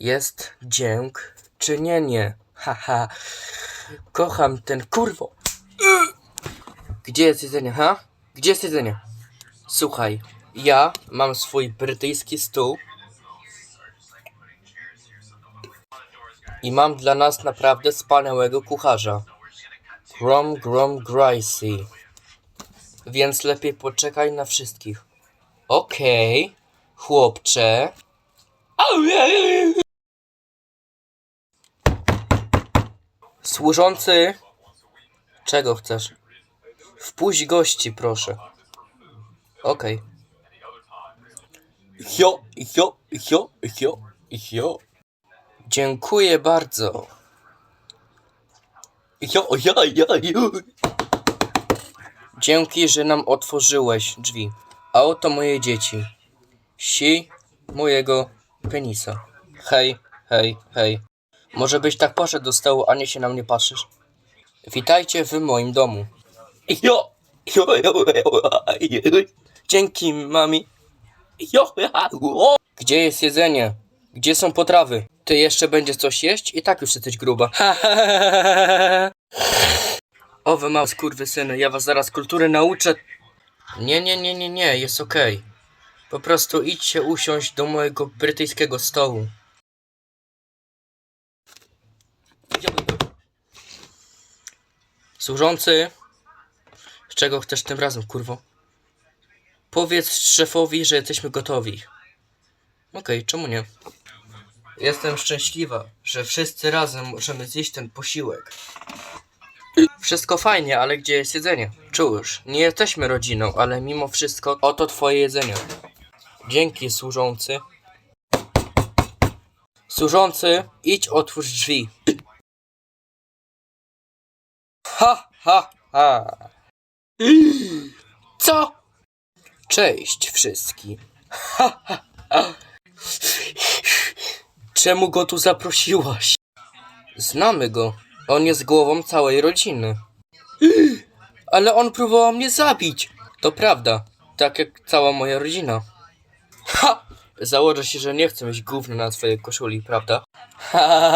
jest dzięk czynienie. Haha. Kocham ten kurwo. Gdzie jest jedzenie, ha? Gdzie jest jedzenie? Słuchaj, ja mam swój brytyjski stół i mam dla nas naprawdę wspaniałego kucharza. Grom Grom Gracie. Więc lepiej poczekaj na wszystkich. Okej, chłopcze. Służący. Czego chcesz? Wpuść gości, proszę. Okej. Jo, jo, jo, jo, jo. Dziękuję bardzo. Jo, ja, ja, jo. Dzięki, że nam otworzyłeś drzwi. A oto moje dzieci. Si mojego penisa. Hej, hej, hej. Może byś tak poszedł do stołu, a nie się na mnie patrzysz? Witajcie w moim domu. Jo, jo, jo, jo. Dzięki, mami. Jo, jo. Gdzie jest jedzenie? Gdzie są potrawy? Ty jeszcze będziesz coś jeść? I tak już jesteś gruba. O, wy małe skurwysyny, ja was zaraz kultury nauczę. Nie, nie, nie, nie, nie, jest okej. Po prostu idźcie usiąść do mojego brytyjskiego stołu. Służący, z czego chcesz tym razem, kurwo? Powiedz szefowi, że jesteśmy gotowi. Okej, czemu nie? Jestem szczęśliwa, że wszyscy razem możemy zjeść ten posiłek. Wszystko fajnie, ale gdzie jest jedzenie? Cóż, nie jesteśmy rodziną, ale mimo wszystko oto twoje jedzenie. Dzięki, służący. Służący, idź otwórz drzwi. Ha, ha, ha. Co? Cześć wszystkim. Ha, ha, ha. Czemu go tu zaprosiłaś? Znamy go. On jest głową całej rodziny. Ale on próbował mnie zabić. To prawda. Tak jak cała moja rodzina. Ha! Założę się, że nie chcę mieć gówna na swojej koszuli, prawda? Ha,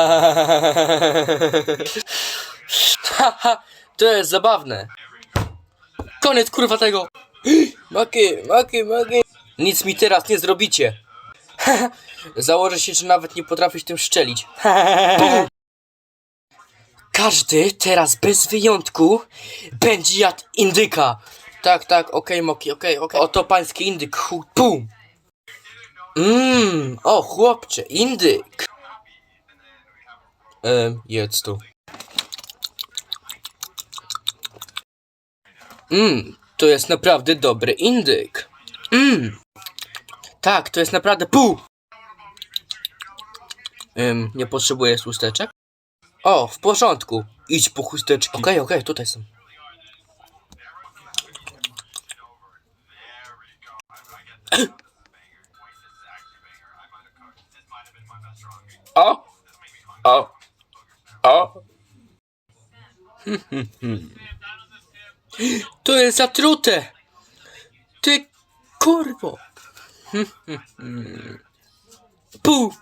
ha, to jest zabawne. Koniec kurwa tego. Maki, maki, maki. Nic mi teraz nie zrobicie. Założę się, że nawet nie potrafisz tym szczelić. Każdy teraz bez wyjątku będzie jadł indyka. Tak, tak, okej, Moki, okej, okej. Oto pański indyk, hu, pum. Mmm, o chłopcze, indyk. Ehm, jedz tu. Mmm, to jest naprawdę dobry indyk. Mmm. Tak, to jest naprawdę pół. Ym, nie potrzebuję chusteczek? O, w porządku. Idź po chusteczki. Okej, okej, tutaj są. O! O! O! To jest zatrute! Ty kurwo! Pół!